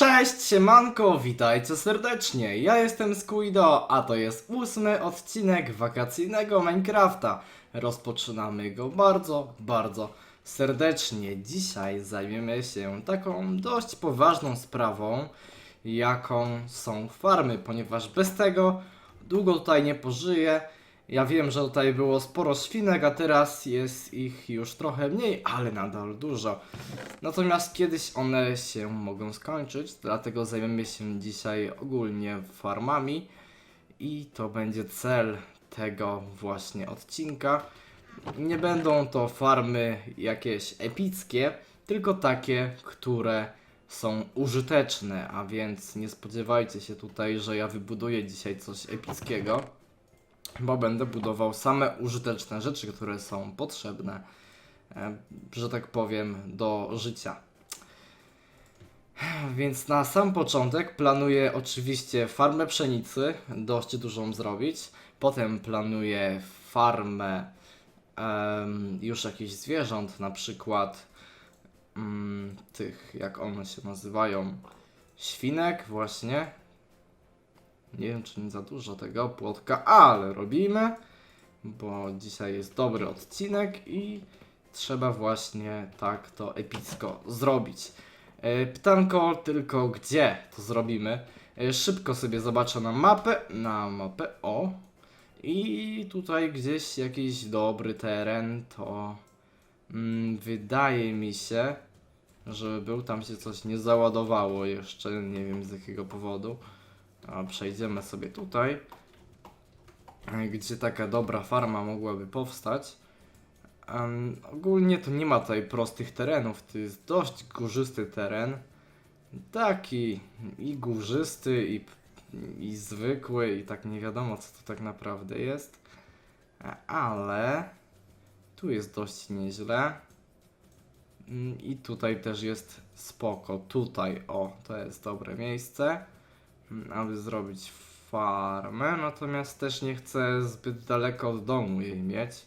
Cześć, siemanko, witajcie serdecznie. Ja jestem Squido, a to jest ósmy odcinek wakacyjnego Minecrafta. Rozpoczynamy go bardzo, bardzo serdecznie. Dzisiaj zajmiemy się taką dość poważną sprawą, jaką są farmy, ponieważ bez tego długo tutaj nie pożyję. Ja wiem, że tutaj było sporo świnek, a teraz jest ich już trochę mniej, ale nadal dużo. Natomiast kiedyś one się mogą skończyć, dlatego zajmiemy się dzisiaj ogólnie farmami i to będzie cel tego właśnie odcinka. Nie będą to farmy jakieś epickie, tylko takie, które są użyteczne, a więc nie spodziewajcie się tutaj, że ja wybuduję dzisiaj coś epickiego, bo będę budował same użyteczne rzeczy, które są potrzebne e, że tak powiem, do życia. Więc na sam początek planuję oczywiście farmę pszenicy, dość dużą zrobić. Potem planuję farmę em, już jakichś zwierząt, na przykład mm, tych, jak one się nazywają, świnek właśnie. Nie wiem, czy nie za dużo tego płotka, ale robimy, bo dzisiaj jest dobry odcinek i trzeba właśnie tak to epicko zrobić. E, Pytanko tylko gdzie to zrobimy. E, Szybko sobie zobaczę na mapę, na mapę, o. I tutaj gdzieś jakiś dobry teren, to mm, wydaje mi się, że był, tam się coś nie załadowało jeszcze, nie wiem z jakiego powodu. A przejdziemy sobie tutaj, gdzie taka dobra farma mogłaby powstać. Em, ogólnie to nie ma tutaj prostych terenów, to jest dość górzysty teren. Taki i górzysty, i, i zwykły, i tak nie wiadomo co to tak naprawdę jest. Ale tu jest dość nieźle. Mm, I tutaj też jest spoko. Tutaj, o, to jest dobre miejsce, aby zrobić farmę. Natomiast też nie chcę zbyt daleko od domu jej mieć.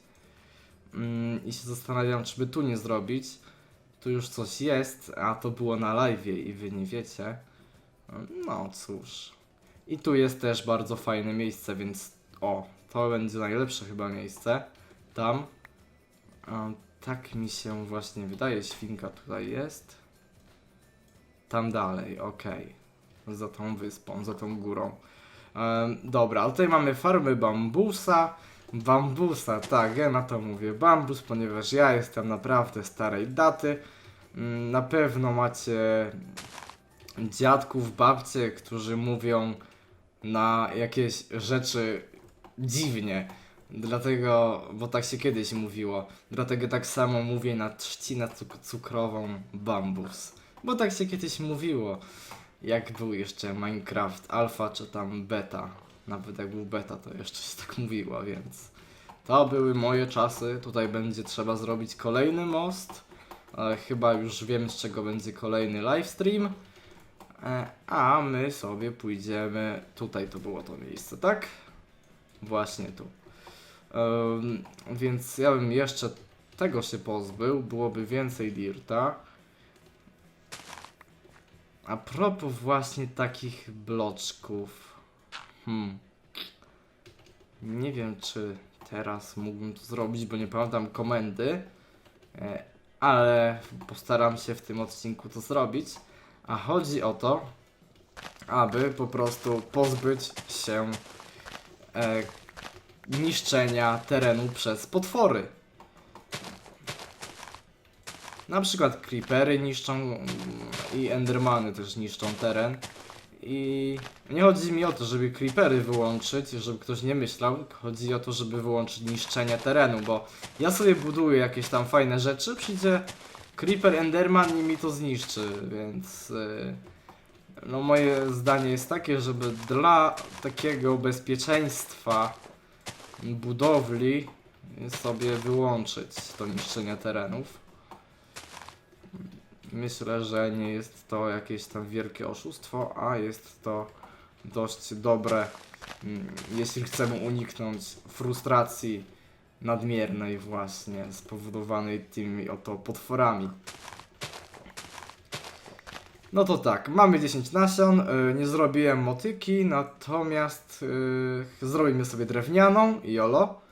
Mm, I się zastanawiam, czy by tu nie zrobić. Tu już coś jest, a to było na live i wy nie wiecie. No cóż. I tu jest też bardzo fajne miejsce, więc o, to będzie najlepsze chyba miejsce. Tam. Tak mi się właśnie wydaje, świnka tutaj jest. Tam dalej, okej. Za tą wyspą, za tą górą. Em, dobra, tutaj mamy farmy bambusa. Bambusa, tak, ja na to mówię bambus, ponieważ ja jestem naprawdę starej daty. Mm, Na pewno macie dziadków, babcie, którzy mówią na jakieś rzeczy dziwnie. Dlatego, bo tak się kiedyś mówiło, dlatego tak samo mówię na trzcinę cuk- cukrową bambus. Bo tak się kiedyś mówiło, jak był jeszcze Minecraft alfa czy tam beta. Nawet jak był beta, to jeszcze się tak mówiło, więc to były moje czasy. Tutaj będzie trzeba zrobić kolejny most. E, chyba już wiem, z czego będzie kolejny livestream. E, a my sobie pójdziemy. Tutaj to było to miejsce, tak? Właśnie tu. Em, więc ja bym jeszcze tego się pozbył. Byłoby więcej dirta. A propos właśnie takich bloczków. Hmm. Nie wiem, czy teraz mógłbym to zrobić, bo nie pamiętam komendy. E, Ale postaram się w tym odcinku to zrobić. A chodzi o to, aby po prostu pozbyć się e, niszczenia terenu przez potwory. Na przykład creepery niszczą i endermany też niszczą teren. I nie chodzi mi o to, żeby creepery wyłączyć, żeby ktoś nie myślał, chodzi o to, żeby wyłączyć niszczenie terenu, bo ja sobie buduję jakieś tam fajne rzeczy, przyjdzie creeper enderman i mi to zniszczy, więc yy, no moje zdanie jest takie, żeby dla takiego bezpieczeństwa budowli sobie wyłączyć to niszczenie terenów. Myślę, że nie jest to jakieś tam wielkie oszustwo, a jest to dość dobre, mm, jeśli chcemy uniknąć frustracji nadmiernej właśnie spowodowanej tymi oto potworami. No to tak, mamy 10 nasion, y, nie zrobiłem motyki, natomiast y, zrobimy sobie drewnianą, jolo,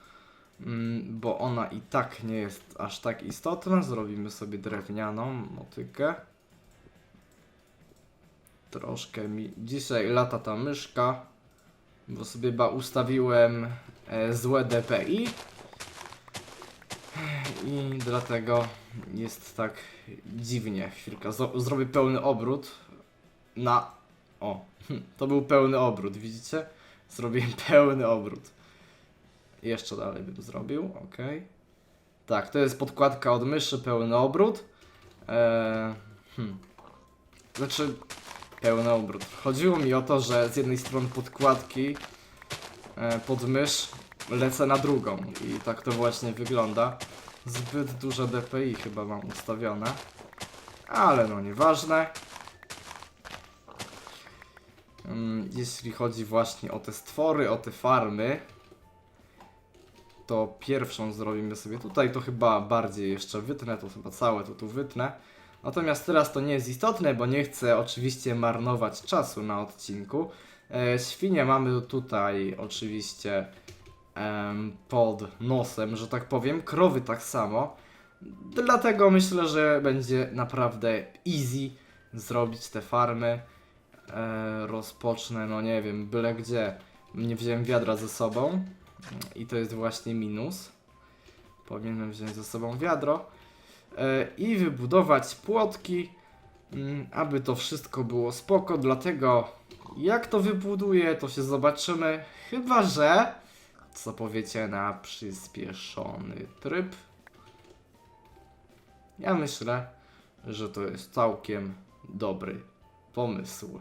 bo ona i tak nie jest aż tak istotna, zrobimy sobie drewnianą motykę. Troszkę mi dzisiaj lata ta myszka, bo sobie chyba ustawiłem e, złe DPI i dlatego jest tak dziwnie. Chwilkę, zrobię pełny obrót na... O, to był pełny obrót, widzicie? Zrobiłem pełny obrót. Jeszcze dalej bym zrobił, ok. Tak, to jest podkładka od myszy, pełny obrót. Eee, hmm. Znaczy, pełny obrót. Chodziło mi o to, że z jednej strony podkładki e, pod mysz lecę na drugą i tak to właśnie wygląda. Zbyt duże DPI chyba mam ustawione. Ale no nieważne. Mm, Jeśli chodzi właśnie o te stwory, o te farmy, to pierwszą zrobimy sobie tutaj, to chyba bardziej jeszcze wytnę, to chyba całe to tu wytnę. Natomiast teraz to nie jest istotne, bo nie chcę oczywiście marnować czasu na odcinku. E, świnie mamy tutaj oczywiście pod nosem, że tak powiem, krowy tak samo. Dlatego myślę, że będzie naprawdę easy zrobić te farmy. E, rozpocznę, no nie wiem, byle gdzie. Nie wziąłem wiadra ze sobą i to jest właśnie minus. Powinienem wziąć ze sobą wiadro e, i wybudować płotki, mm, aby to wszystko było spoko. Dlatego jak to wybuduję, to się zobaczymy. Chyba, że co powiecie na przyspieszony tryb. Ja myślę, że to jest całkiem dobry pomysł.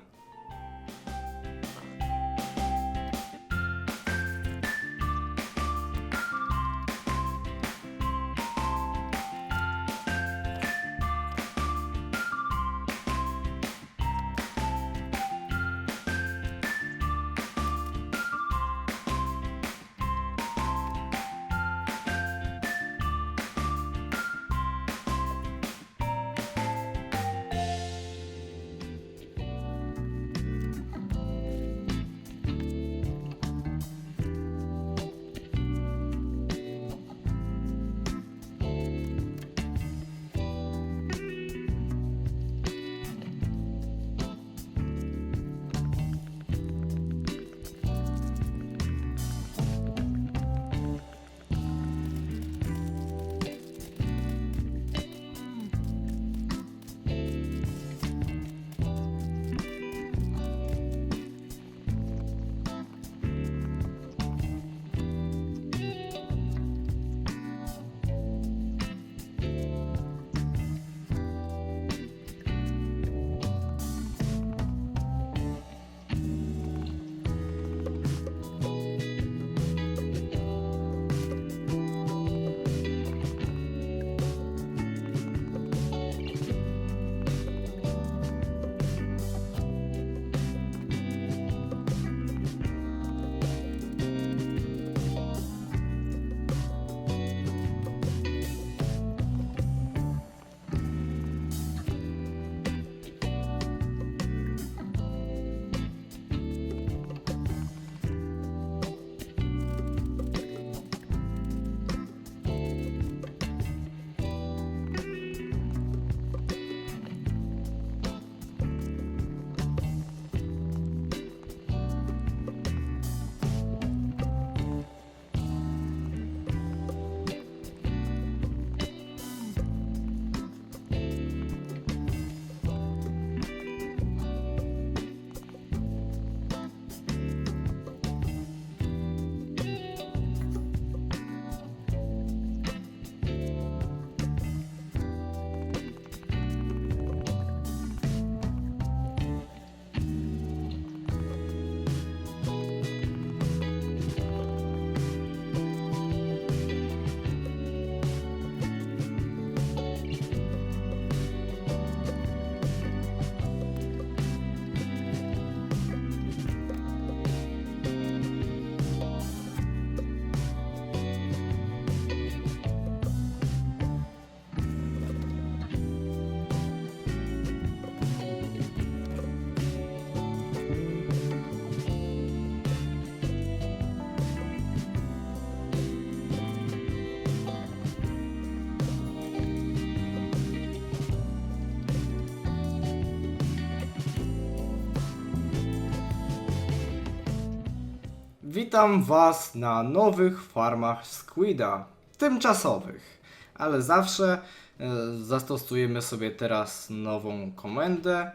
Witam Was na nowych farmach Squida, tymczasowych, ale zawsze e, zastosujemy sobie teraz nową komendę.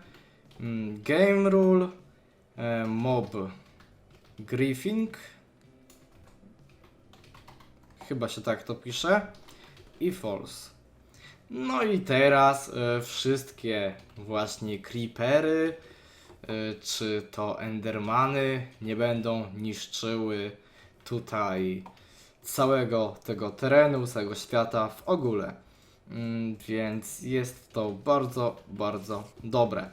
Mm, Game Rule e, Mob Griefing chyba się tak to pisze. I False. No i teraz e, wszystkie właśnie creepery czy to endermany nie będą niszczyły tutaj całego tego terenu, całego świata w ogóle. Mm, Więc jest to bardzo, bardzo dobre.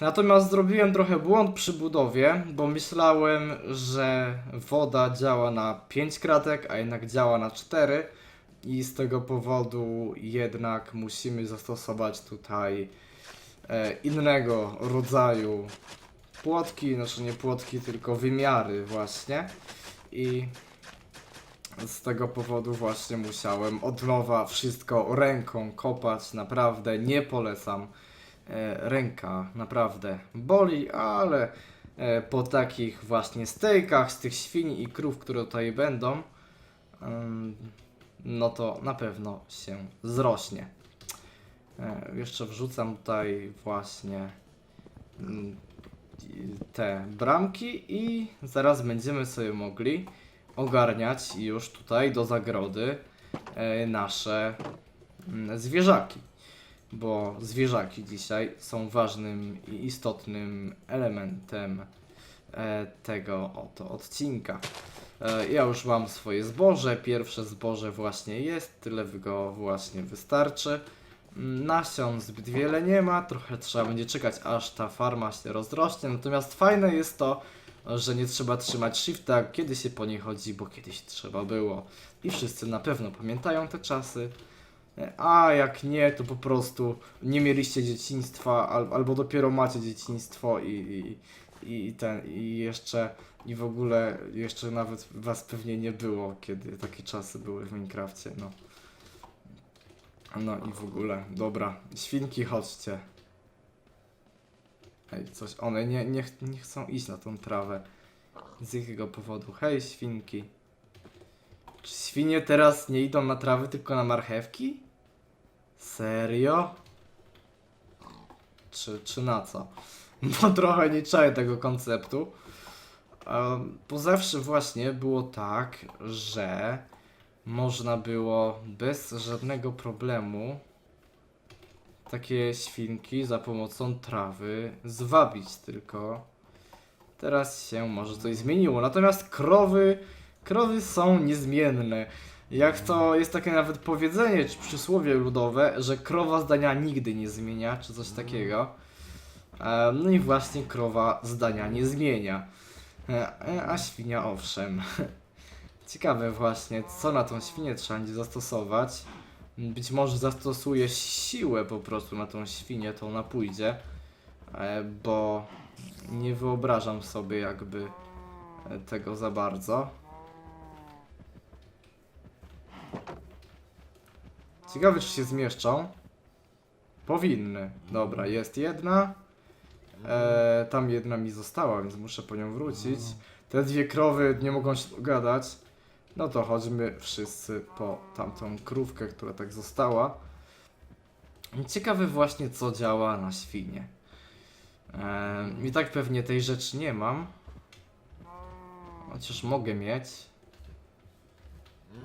Natomiast zrobiłem trochę błąd przy budowie, bo myślałem, że woda działa na 5 kratek, a jednak działa na 4 i z tego powodu jednak musimy zastosować tutaj innego rodzaju płotki, znaczy nie płotki, tylko wymiary właśnie i z tego powodu właśnie musiałem od nowa wszystko ręką kopać, naprawdę nie polecam. E, ręka naprawdę boli, ale e, po takich właśnie stejkach z tych świń i krów, które tutaj będą, no to na pewno się zrośnie. E, jeszcze wrzucam tutaj właśnie mm, te bramki i zaraz będziemy sobie mogli ogarniać już tutaj do zagrody e, nasze mm, zwierzaki. Bo zwierzaki dzisiaj są ważnym i istotnym elementem e, tego oto odcinka. Ja już mam swoje zboże. Pierwsze zboże właśnie jest, tyle go właśnie wystarczy. Nasion zbyt wiele nie ma, trochę trzeba będzie czekać aż ta farma się rozrośnie. Natomiast fajne jest to, że nie trzeba trzymać shifta, kiedy się po niej chodzi, bo kiedyś trzeba było. I wszyscy na pewno pamiętają te czasy. A jak nie, to po prostu nie mieliście dzieciństwa, al, albo dopiero macie dzieciństwo i, i, i ten, i jeszcze, i w ogóle jeszcze nawet was pewnie nie było, kiedy takie czasy były w Minecrafcie, no. No i w ogóle, dobra, świnki chodźcie. Hej, coś, one nie, nie, ch- nie chcą iść na tą trawę. Z jakiego powodu? Hej, świnki. Czy świnie teraz nie idą na trawy, tylko na marchewki? Serio? Czy, czy na co? Bo trochę nie czaję tego konceptu. Um, bo zawsze właśnie było tak, że można było bez żadnego problemu takie świnki za pomocą trawy zwabić tylko. Teraz się może coś zmieniło. Natomiast krowy, krowy są niezmienne. Jak to jest takie nawet powiedzenie czy przysłowie ludowe, że krowa zdania nigdy nie zmienia, czy coś takiego. E, No i właśnie krowa zdania nie zmienia. E, A świnia owszem. Ciekawe właśnie, co na tą świnię trzeba będzie zastosować. Być może zastosuje siłę po prostu na tą świnię, to ona pójdzie. E, Bo nie wyobrażam sobie jakby e, tego za bardzo. Ciekawe, czy się zmieszczą. Powinny. Dobra, jest jedna. E, tam jedna mi została, więc muszę po nią wrócić. Te dwie krowy nie mogą się dogadać. No to chodźmy wszyscy po tamtą krówkę, która tak została. Ciekawe właśnie, co działa na świnie. E, I tak pewnie tej rzeczy nie mam. Chociaż mogę mieć.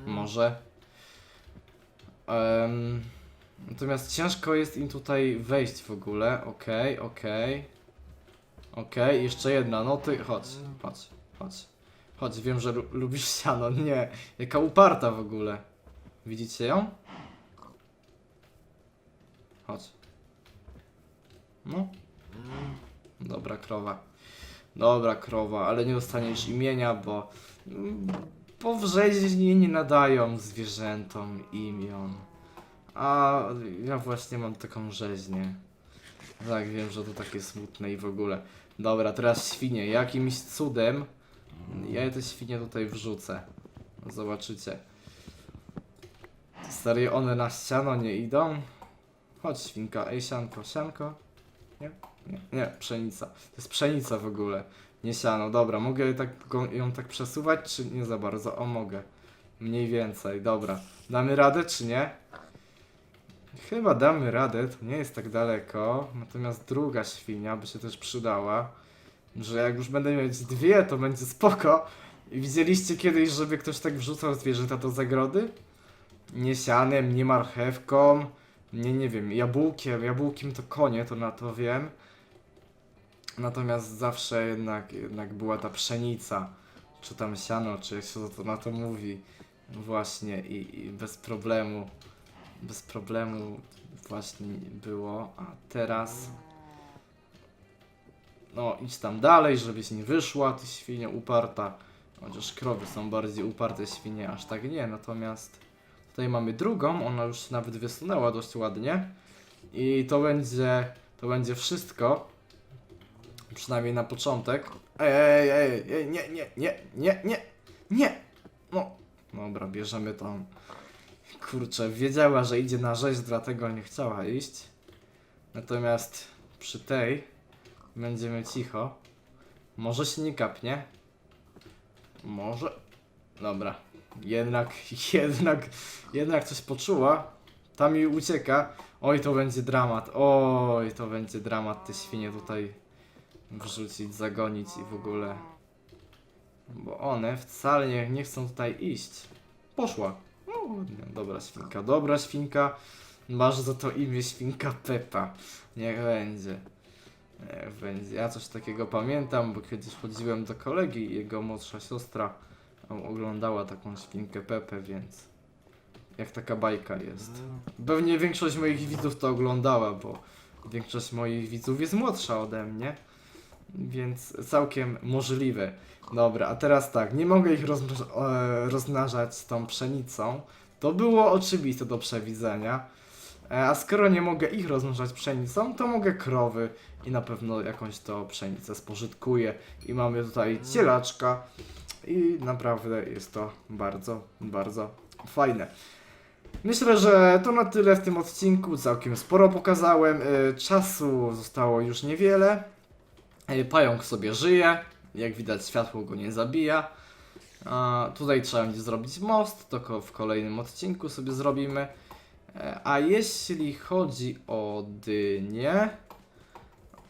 Może. Em, natomiast ciężko jest im tutaj wejść w ogóle. Okej, okej. Okej, jeszcze jedna. No ty, chodź, chodź, chodź. Chodź, wiem, że lu lubisz siano. Nie, jaka uparta w ogóle. Widzicie ją? Chodź. No. Dobra krowa. Dobra krowa, ale nie dostaniesz imienia, bo... Bo w rzeźni nie nadają zwierzętom imion. A ja właśnie mam taką rzeźnię. Tak, wiem, że to takie smutne i w ogóle. Dobra, teraz świnie. Jakimś cudem ja te świnie tutaj wrzucę. Zobaczycie. Stary, one na ściano nie idą. Chodź świnka, ej sianko, sianko. Nie? Nie, nie, pszenica. To jest pszenica w ogóle. Nie siano, dobra, mogę tak ją tak przesuwać, czy nie za bardzo? O, mogę. Mniej więcej, dobra. Damy radę, czy nie? Chyba damy radę, to nie jest tak daleko. Natomiast druga świnia by się też przydała. Że jak już będę mieć dwie, to będzie spoko. Widzieliście kiedyś, żeby ktoś tak wrzucał zwierzęta do zagrody? Nie sianem, nie marchewką, nie, nie wiem, jabłkiem. Jabłkiem to konie, to na to wiem. Natomiast zawsze jednak, jednak była ta pszenica, czy tam siano, czy jak się to na to mówi. Właśnie i, i bez problemu, bez problemu właśnie było, a teraz no idź tam dalej, żebyś nie wyszła, ty świnia uparta. Chociaż krowy są bardziej uparte, świnie aż tak nie, natomiast tutaj mamy drugą, ona już się nawet wysunęła dość ładnie. I to będzie, to będzie wszystko. Przynajmniej na początek. Ej, ej, ej, ej, nie, nie, nie, nie, nie, nie. No, dobra, bierzemy tą. Kurczę, wiedziała, że idzie na rzeź, dlatego nie chciała iść. Natomiast przy tej będziemy cicho. Może się nie kapnie. Może. Dobra. Jednak, jednak, jednak coś poczuła. Tam mi ucieka. Oj, to będzie dramat. Oj, to będzie dramat te świnie tutaj wrzucić, zagonić i w ogóle. Bo one wcale nie, nie chcą tutaj iść. Poszła. O, ładnie. dobra świnka, dobra świnka. Masz za to imię świnka Pepa. Niech będzie. Będzie. Ja coś takiego pamiętam, bo kiedyś chodziłem do kolegi i jego młodsza siostra oglądała taką świnkę Pepę, więc jak taka bajka jest. Pewnie większość moich widzów to oglądała, bo większość moich widzów jest młodsza ode mnie, więc całkiem możliwe. Dobra, a teraz tak, nie mogę ich e, rozmnażać tą pszenicą. To było oczywiste do przewidzenia. E, A skoro nie mogę ich rozmnażać pszenicą, to mogę krowy i na pewno jakąś to pszenicę spożytkuję. I mamy tutaj cielaczka i naprawdę jest to bardzo, bardzo fajne. Myślę, że to na tyle w tym odcinku. Całkiem sporo pokazałem. Y, Czasu zostało już niewiele. Y, Pająk sobie żyje. Jak widać, światło go nie zabija. A tutaj trzeba będzie zrobić most. To w kolejnym odcinku sobie zrobimy. A jeśli chodzi o dynię.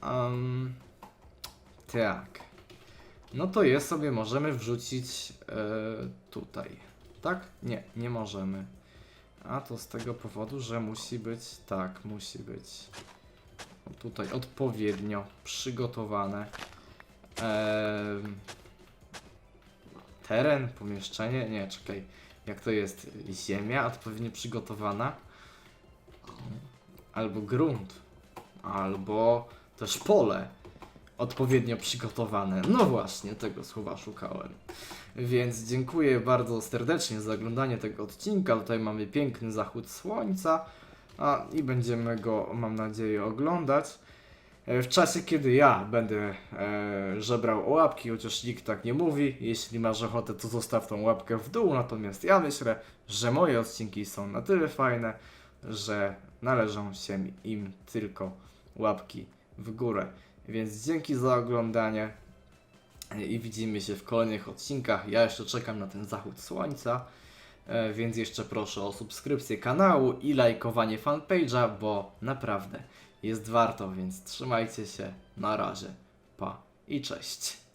em, tak. No to je sobie możemy wrzucić e, tutaj. Tak? Nie, nie możemy. A to z tego powodu, że musi być, tak, musi być tutaj odpowiednio przygotowane. Teren, pomieszczenie, nie, czekaj, jak to jest? Ziemia odpowiednio przygotowana? Albo grunt, albo też pole odpowiednio przygotowane. No właśnie, tego słowa szukałem. Więc dziękuję bardzo serdecznie za oglądanie tego odcinka. Tutaj mamy piękny zachód słońca a, i będziemy go, mam nadzieję, oglądać. E, W czasie, kiedy ja będę e, żebrał o łapki, chociaż nikt tak nie mówi. Jeśli masz ochotę, to zostaw tą łapkę w dół. Natomiast ja myślę, że moje odcinki są na tyle fajne, że należą się im tylko łapki w górę. Więc dzięki za oglądanie i widzimy się w kolejnych odcinkach. Ja jeszcze czekam na ten zachód słońca, e, więc jeszcze proszę o subskrypcję kanału i lajkowanie fanpage'a, bo naprawdę jest warto, więc trzymajcie się. Na razie. Pa i cześć.